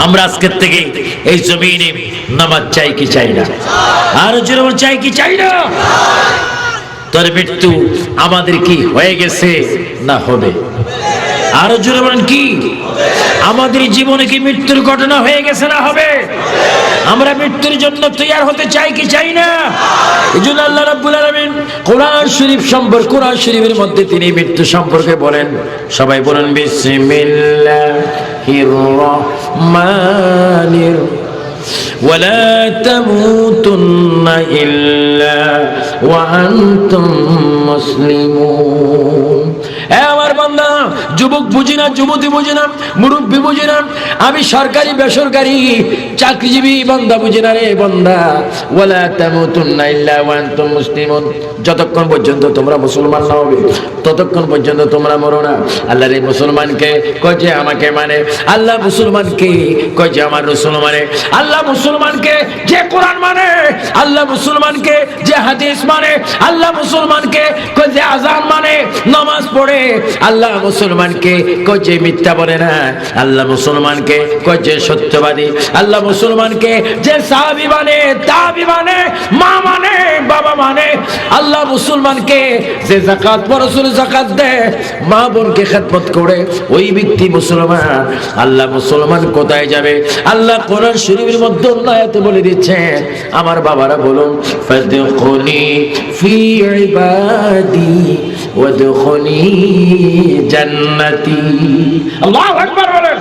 আমরা আজকের থেকে এই জমিনে নামাজ চাই কি চাই না? আর যেরকম চাই কি চাই না? তোর মৃত্যু আমাদের কি হয়ে গেছে না হবে? আরও জোরে বলেন, কি? আমাদের জীবনে কি মৃত্যুর ঘটনা হয়ে গেছে না হবে? আমরা মৃত্যুর জন্য তৈয়ার হতে চাই কি চাই না এই জন্য আল্লাহ রাব্বুল আলামিন কোরআন শরীফ সম্পর্কে কোরআন শরীফের মধ্যে তিনি মৃত্যু সম্পর্কে বলেন সবাই বলেন বিসমিল্লাহির রহমানির ولا تموتن إلا وأنتم مسلمون এ আমার বান্দা যুবক বুঝি না, যুবতী বুঝি না, মুরব্বী বুঝি না, আমি সরকারি, বেসরকারি, চাকরিজীবী বান্দা বুঝি না রে বান্দা ওয়ালা তামুতুন্না ইল্লা ওয়া আনতুম মুসলিমুন। যতক্ষণ পর্যন্ত তোমরা মুসলমান না হবে, ততক্ষণ পর্যন্ত তোমরা মরো না। আল্লাহ রে মুসলমানকে কয় যে আমাকে মানে আল্লাহ মুসলমানকে কয় যে আমার রসুল মানে আল্লাহ মুসলমানকে যে কোরআন মানে আল্লাহ মুসলমানকে যে হাদিস মানে আল্লাহ মুসলমানকে কয় যে আজান মানে নামাজ পড়ে, আল্লাহ মুসলমানকে কয় মিথ্যা বলে না, আল্লাহ মুসলমানকে কয় সত্যবাদী, আল্লাহ মুসলমানকে যে সাহাবি মানে তাবি মানে মা মানে বাবা মানে আল্লাহ মুসলমানকে যে জাকাত পরশুল জাকাত দেয়, মা বোনকে খেদমত করে, ওই ব্যক্তি মুসলমান, আল্লাহ মুসলমান কোথায় যাবে? আল্লাহ কোরআন শরীফের মধ্যে অন্যায়তে বলে দিচ্ছেন আমার বাবারা বলুন, ফাদখুলি ফি ইবাদি, ওয়াদখুলি জান্নাতি। আল্লাহু আকবার বলেন।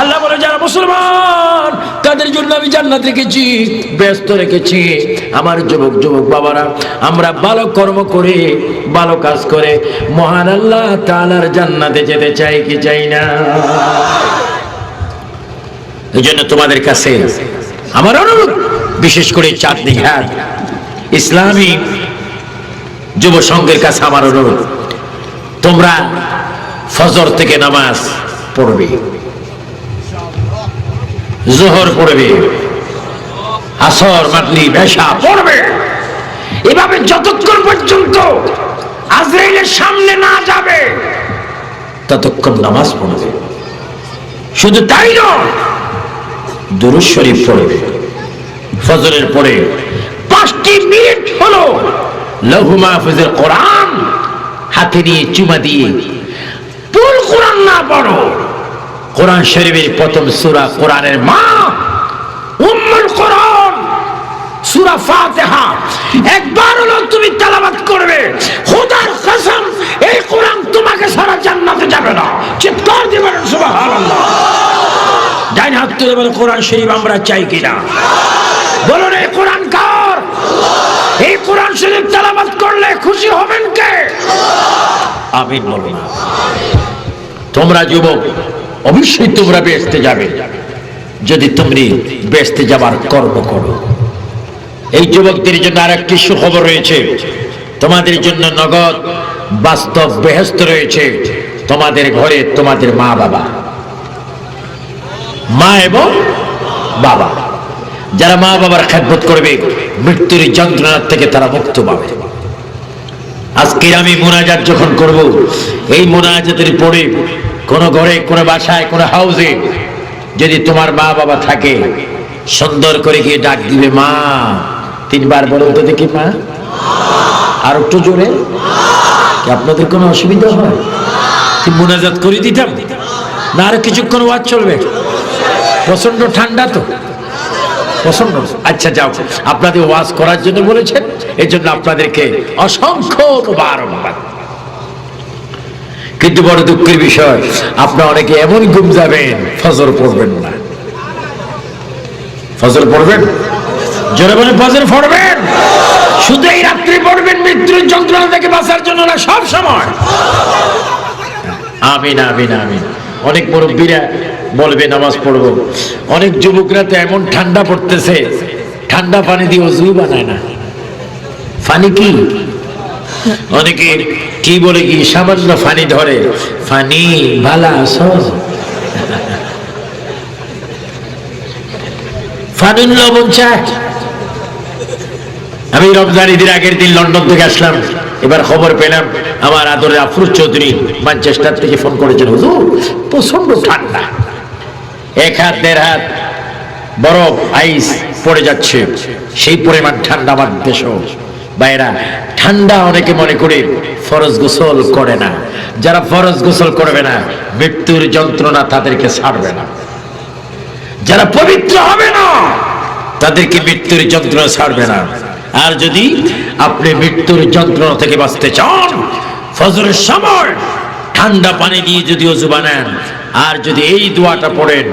আল্লাহ বলে যারা মুসলমান, তাদের জন্য আমি জান্নাত রেখেছি, ব্যস্ত রেখেছি। আমার যুবক যুবক বাবারা, আমরা ভালো কর্ম করে, ভালো কাজ করে, মহান আল্লাহ তাআলার জান্নাতে যেতে চাই কি চাই না? এই জন্য তোমাদের কাছে আমার অনুরোধ, বিশেষ করে চাঁদনি ঘাট ইসলামী যুব সংঘের কাছে আমার অনুরোধ। তোমরা ফজর থেকে নামাজ পড়বে। জোহর পড়বে। আসর মাগলি বেশা পড়বে। এভাবে যতক্ষণ পর্যন্ত আজরাইলের সামনে না যাবে, ততক্ষণ নামাজ পড়বে। শুধু তাই নয়, দুরুদ শরীফ পড়বে। ফজরের পরে পাঁচটি মিনিট হলো, লঘু মাহফুজের কোরআন হাতে নিয়ে চুমা দিয়ে পুল কোরআন না পড়ো। কোরআন শরীফের প্রথম সুরা কোরআনের মা উম্মুল কোরআন, সূরা ফাতিহা। একবার হলো তুমি করবে। খোদার কসম, এই কোরআন তোমাকে সারা জান্নাতে যাবে না। চিৎকার সুবহানাল্লাহ। ডাইন হাত তুলে কোরআন শরীফ আমরা চাই কিনা? বলুন এই কোরআন কার? এই কোরআন শরীফ তেলাওয়াত করলে খুশি হবেন কে? আমিন বলুন তোমরা যুবক, অবশ্যই তোমরা বেসতে যাবে। যদি তুমি বেসতে যাবার কর্ম করো। এই যুবকদের জন্য আর একটি সুখবর রয়েছে। তোমাদের জন্য নগদ বাস্তব বেহস্ত রয়েছে। তোমাদের ঘরে তোমাদের মা বাবা। মা এবং বাবা। যারা মা বাবার খেদমত করবে, মৃত্যুর যন্ত্রণার থেকে তারা মুক্ত পাবে। আজকে আমি মোনাজাত যখন করব, এই মোনাজাতের পরে কোন ঘরে, কোন বাসায়, কোন হাউসে যদি তোমার মা বাবা থাকে, সুন্দর করে গিয়ে ডাক দিবে, মা, তিনবার বলুন তো দেখি, মা। আর একটু জোরে আপনাদের কোনো অসুবিধা হয়? মোনাজাত করে দিতাম? না, আরও কিছুক্ষণ ওয়াজ চলবে। প্রচণ্ড ঠান্ডা তো। প্রচণ্ড আচ্ছা যাও। আপনাদের ওয়াজ করার জন্য বলেছেন এই জন্য আপনাদেরকে অসংখ্য কিন্তু বড় দুঃখের বিষয়, আপনার অনেকে এমন ঘুম যাবেন, ফজর পড়বেন না। ফজর পড়বেন? জোরে বলে ফজর পড়বেন? শুধু এই রাত্রি পড়বেন, মৃত্যুর যন্ত্রণা থেকে বাঁচার জন্য না, সব সময়। আমিন আমিন আমিন। অনেক মুরব্বীরা বলবে, নামাজ পড়ব। অনেক যুবকরা তো এমন ঠান্ডা পড়তেছে, ঠান্ডা পানি দিয়ে অজুই বানায় না। ফানি কি? অনেকে কি বলে কি, সামান্য ফানি ধরে ফানি ভালা আছো ফানুন লবণ চা আমি রমজান ঈদের আগের দিন লন্ডন থেকে আসলাম। এবার খবর পেলাম, আমার আদরের আফরুজ চৌধুরী ম্যানচেস্টার থেকে ফোন করেছেন, হুজুর প্রচণ্ড ঠান্ডা। এক হাত, দেড় হাত, বরফ, আইস পড়ে যাচ্ছে। সেই পরিমাণ ঠান্ডা আমার দেশ। বাইরা ঠান্ডা অনেকে মনে করে ফরজ গোসল করে না। যারা ফরজ গোসল করবে না, মৃত্যুর যন্ত্রণা তাদেরকে ছাড়বে না। যারা পবিত্র হবে না, তাদেরকে মৃত্যুর যন্ত্রণা ছাড়বে না। আর যদি আপনি মৃত্যুর যন্ত্রণা থেকে বাঁচতে চান ফজরের সময়, ঠান্ডা পানি দিয়ে যদি অজু বানান, আর যদি এই দোয়াটা পড়েন,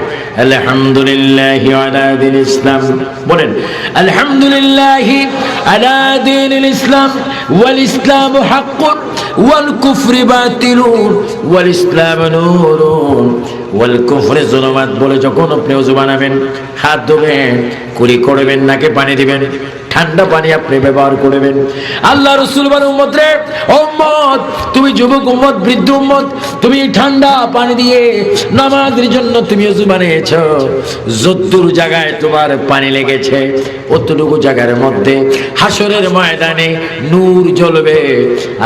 আলহামদুলিল্লাহ আলা দিন ইসলাম, বলেন, আলহামদুলিল্লাহ আলা দিন ইসলাম, ওয়াল ইসলাম হাক্কুন, ওয়াল কুফরি বাতিলুন, ওয়াল ইসলাম নূরুন, ওয়াল কুফরি জুলুমাত বলে যখন আপনি ওযু বানাবেন, হাত ধোবেন, কুলি করবেন, নাকে পানি দিবেন ঠান্ডা পানি আপনি ব্যবহার করবেন। আল্লাহ রসুল তুমি যুবক উম্মত, বৃদ্ধ উম্মত, তুমি ঠান্ডা পানি দিয়ে নামাজের জন্য তুমি বানিয়েছ। যদ্দুর জায়গায় তোমার পানি লেগেছে, অতটুকু জায়গার মধ্যে হাসরের ময়দানে নূর জ্বলবে।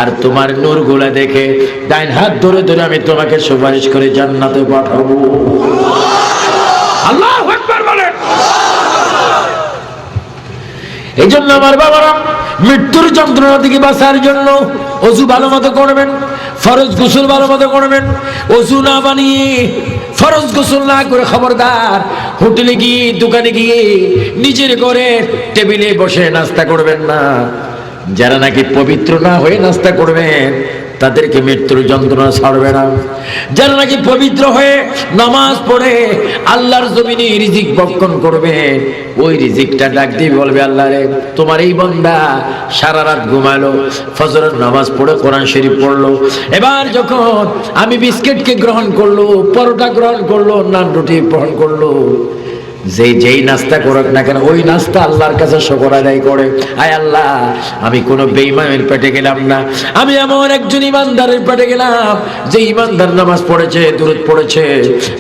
আর তোমার নূরগুলা দেখে ডাইন হাত ধরে ধরে আমি তোমাকে সুপারিশ করে জান্নাতে পাঠাবো। আল্লাহ একবার বলেন এই জন্য আমার বাবারা, মৃত্যুর যন্ত্রণা থেকে বাঁচার জন্য অজু ভালো মতো করবেন, ফরজ গোসল ভালো মতো করবেন, অজু না বানিয়ে ফরজ গোসল না করে খবরদার হোটেলে গিয়ে, দোকানে গিয়ে নিজের ঘরে টেবিলে বসে নাস্তা করবেন না। যারা নাকি পবিত্র না হয়ে নাস্তা করবেন তাদেরকে মৃত্যুর যন্ত্রণা ছাড়বে না। যারা নাকি পবিত্র হয়ে নামাজ পড়ে আল্লাহর জমিনে রিজিক বক্ষণ করবে, ওই রিজিকটা ডাক দিয়ে বলবে, আল্লাহ রে, তোমার এই বন্দা সারা রাত ঘুমালো, ফজরের নামাজ পড়ে কোরআন শরীফ পড়ল। এবার যখন আমি বিস্কিটকে গ্রহণ করল, পরোটা গ্রহণ করল, নান রুটি গ্রহণ করল যে যেই নাস্তা করুক না কেন, ওই নাস্তা আল্লাহর কাছে শকর আদায় করে। আয় আল্লাহ, আমি কোনো বেইমানের পেটে গেলাম না। আমি এমন একজন ইমানদারের পেটে গেলাম, যে ইমানদার নামাজ পড়েছে দূরত পড়েছে।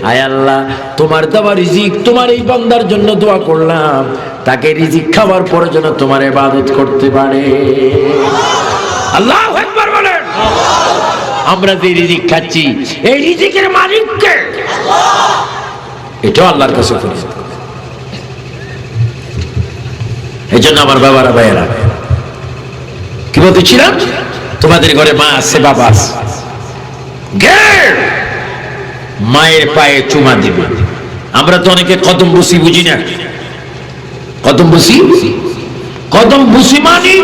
আয় আল্লাহ, তোমার দেওয়া রিজিক, তোমার এই বান্দার জন্য দোয়া করলাম। তাকে রিজিক খাওয়ার পরে যেন তোমার ইবাদত করতে পারে। আল্লাহ একবার বলেন। আমরা যে রিজিক খাচ্ছি, এই রিজিকের মালিককে। এটাও আল্লাহর কাছে ফরিয়াদ করি। এই জন্য আমার বাবারা, ভাইয়েরা, কি বলতেছিলাম? তোমাদের ঘরে মা আছে, বাবা আছে। মায়ের পায়ে চুমা দিবে। আমরা তো অনেকে কদম বসি বুঝি না। কদম বসি? কদম বুসি মানে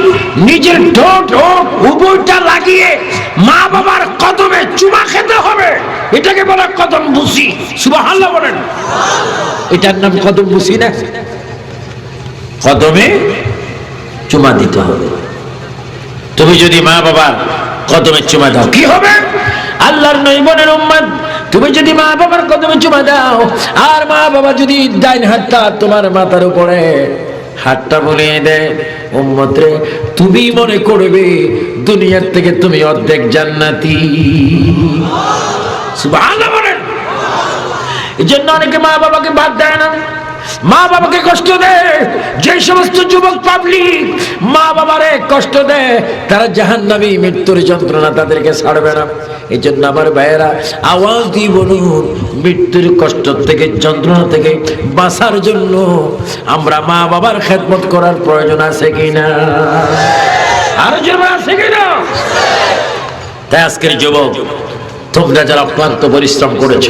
নিজের ঠোঁট হোক উভয়টা লাগিয়ে মা বাবার কদমে চুমা খেতে হবে। এটাকে বলে কদম বুসি। সুবহানাল্লাহ বলেন। এটার নাম কদম বুসি না? কদমে চুমা দিতে হবে। তুমি যদি মা বাবার কদমে চুমা দাও, কি হবে? আল্লাহর নৈবনের উম্মত, তুমি যদি মা বাবার কদমে চুমা দাও, আর মা বাবা যদি ডাইন হাতটা তোমার মাথার উপরে, হাতটা বুলিয়ে দেয় উম্মত রে, তুমি মনে করবে দুনিয়ার থেকে তুমি অর্ধেক জান্নাতি। সুবহানাল্লাহ বলেন। এই জন্য অনেকে মা বাবাকে বাদ দেয় না। মা বাবাকে কষ্ট দেয় যে সমস্ত যুবক পাবলিক মা বাবারে কষ্ট দেয় তারা জাহান্নামী মৃত্যুর যন্ত্রণা তাদেরকে ছাড়বে না। এই জন্য আমার ভাইয়েরা, আওয়াজ দিয়ে বলুন, মৃত্যুর কষ্ট থেকে, যন্ত্রণা থেকে বাঁচার জন্য আমরা মা বাবার খেদমত করার প্রয়োজন আছে কিনা? আরও জন্য আছে কিনা? তাই আজকের যুবক, তোমরা যারা অক্লান্ত পরিশ্রম করেছ,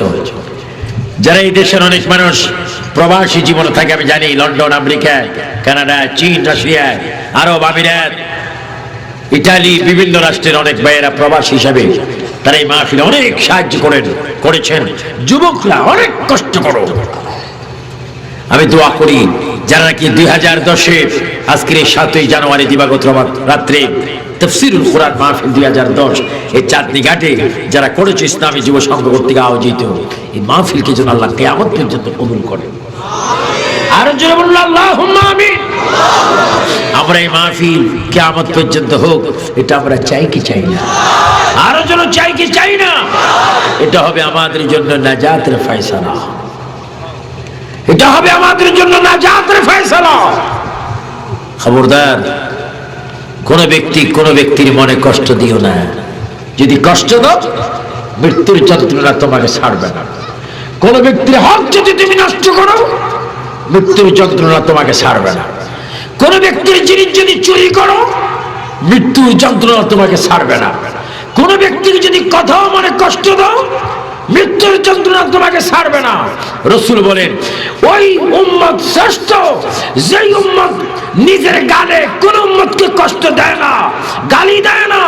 যারা এই দেশের অনেক মানুষ প্রবাসী জীবনে থাকে আমি জানি, লন্ডন, আমেরিকা, কানাডা, চীন, রাশিয়া, আরব, আমিরাত ইটালি বিভিন্ন রাষ্ট্রের অনেক ভাইয়েরা প্রবাসী হিসাবে তারা এই মাহফিলে অনেক সাহায্য করেন, করেছেন। যুবকরা অনেক কষ্ট করো। আমি দোয়া করি, যারা নাকি দুই হাজার দশে আজকের সাতই জানুয়ারি দিবাগত রাত- রাত্রে তফসিরুল কোরআন মাহফিল দুই হাজার দশ, এই চাঁদনি ঘাটে যারা করেছে ইসলামী যুব সংঘ কর্তৃক আয়োজিত, এই মাহফিলকে যেন আল্লাহ কেয়ামত পর্যন্ত কবুল করে। আর জোরে বলুন, আল্লাহুম্মা আমিন। আমরা এই মাহফিল কেয়ামত পর্যন্ত হোক, এটা আমরা চাই কি চাই না। আরও যেন চাই কি চাই না। এটা হবে আমাদের জন্য নাজাতের ফয়সালা। এটা হবে আমাদের জন্য নাজাতের ফয়সালা। খবরদার কোন ব্যক্তি কোন ব্যক্তির মনে কষ্ট দিও না। যদি কষ্ট দাও, মৃত্যুর যন্ত্রণা তোমাকে ছাড়বে না। কোন ব্যক্তির হক যদি তুমি নষ্ট করো, মৃত্যুর যন্ত্রণা তোমাকে ছাড়বে না। কোন ব্যক্তির জিনিস যদি চুরি করো, মৃত্যুর যন্ত্রণা তোমাকে ছাড়বে না। কোন ব্যক্তির যদি কথাও মনে কষ্ট দাও মৃত্যুর যন্ত্রণা তোমাকে ছাড়বে না। রসুল বলেন, ওই উম্মত শ্রেষ্ঠ, যেই উম্মত নিজের গালে কোন উম্মতকে কষ্ট দেয় না, গালি দেয় না।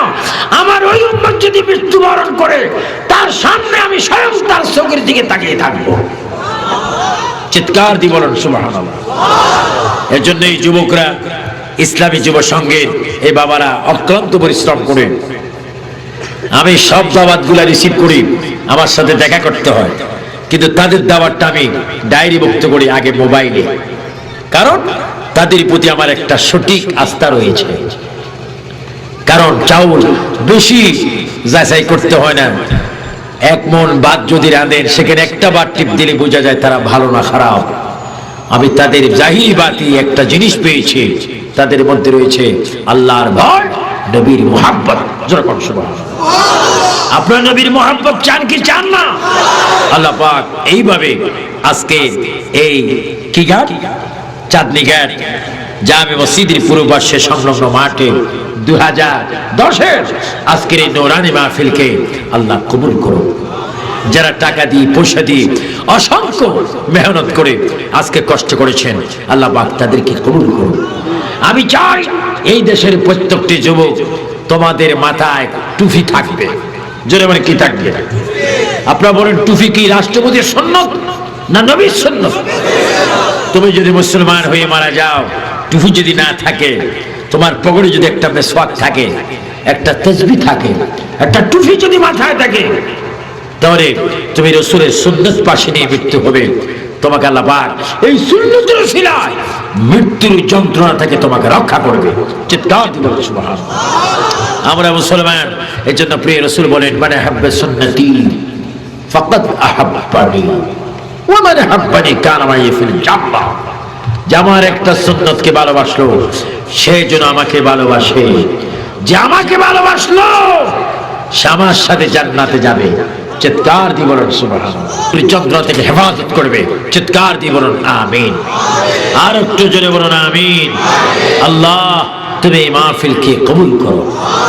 আমার ওই উম্মত যদি মৃত্যুবরণ করে, তার সামনে আমি স্বয়ং তার চোখের দিকে তাকিয়ে থাকব। চিৎকার দি বলেন, সুবহানাল্লাহ। এর এই যুবকরা ইসলামী যুব সংঘের এই বাবারা অক্লান্ত পরিশ্রম করে। আমি সব দাওয়াতগুলা রিসিভ করি। আমার সাথে দেখা করতে হয়। কিন্তু তাদের দাওয়াতটা আমি ডায়েরি মুক্ত করি আগে মোবাইলে। কারণ তাদের প্রতি আমার একটা সঠিক আস্থা রয়েছে। কারণ চাউল বেশি যাচাই করতে হয় না। এক মন বাদ যদি রাঁধেন, সেখানে একটা বার টিপ দিলে বোঝা যায় তারা ভালো না খারাপ। আমি তাদের জাহির বাতি একটা জিনিস পেয়েছি। তাদের মধ্যে রয়েছে আল্লাহর ভয় নবীর যেরকম সুবহানাল্লাহ। আপনার নবীর মোহাম্মত চান কি চান না? আল্লাহ পাক এইভাবে আজকে এই কি ঘাট চাঁদনি ঘাট জামে মসজিদের পূর্ব পার্শ্বে সংলগ্ন মাঠে দু হাজার দশের আজকের এই নৌরানি মাহফিলকে আল্লাহ কবুল করুন যারা টাকা দিয়ে, পয়সা দিয়ে অসংখ্য মেহনত করে আজকে কষ্ট করেছেন, আল্লাহ পাক তাদেরকে কবুল করুন আমি চাই এই দেশের প্রত্যেকটি যুবক তোমাদের মাথায় টুপি থাকবে। জোরে মানে কি থাকবে? আপনারা বলেন টুপি কি রাষ্ট্রপতির সন্ন্যত না নবীর সন্ন্যত? তুমি যদি মুসলমান হয়ে মারা যাও টুপি যদি না থাকে, তোমার পগড়ে যদি একটা মেসওয়াক থাকে, একটা তসবি থাকে, একটা টুপি যদি মাথায় থাকে, তাহলে তুমি রসুলের সুন্নত পাশে নিয়ে মৃত্যু হবে। তোমাকে আল্লাহ পাক এই সুন্নতের শিলায় মৃত্যুর যন্ত্রণা থেকে তোমাকে রক্ষা করবে। চিৎকার দিল সুবহানাল্লাহ। আমরা মুসলমান এর জন্য প্রিয় রসুল বলেন মানে হাব্বে সুন্নতি, ফাকাদ আহাব্বানি, ওয়া মানে হাব্বানি কানা মাই ফিল জান্নাহ যে আমার একটা সুন্নতকে ভালোবাসলো, সে যেন আমাকে ভালোবাসে। যে আমাকে ভালোবাসলো, সে আমার সাথে জান্নাতে যাবে। চিৎকার দিয়ে বলুন চন্দ্র থেকে হেফাজত করবে। চিৎকার দিয়ে বলুন, আমিন। আর একটু জোরে বলুন, আমিন। আল্লাহ, তুমি এই মাহফিলকে কবুল করো।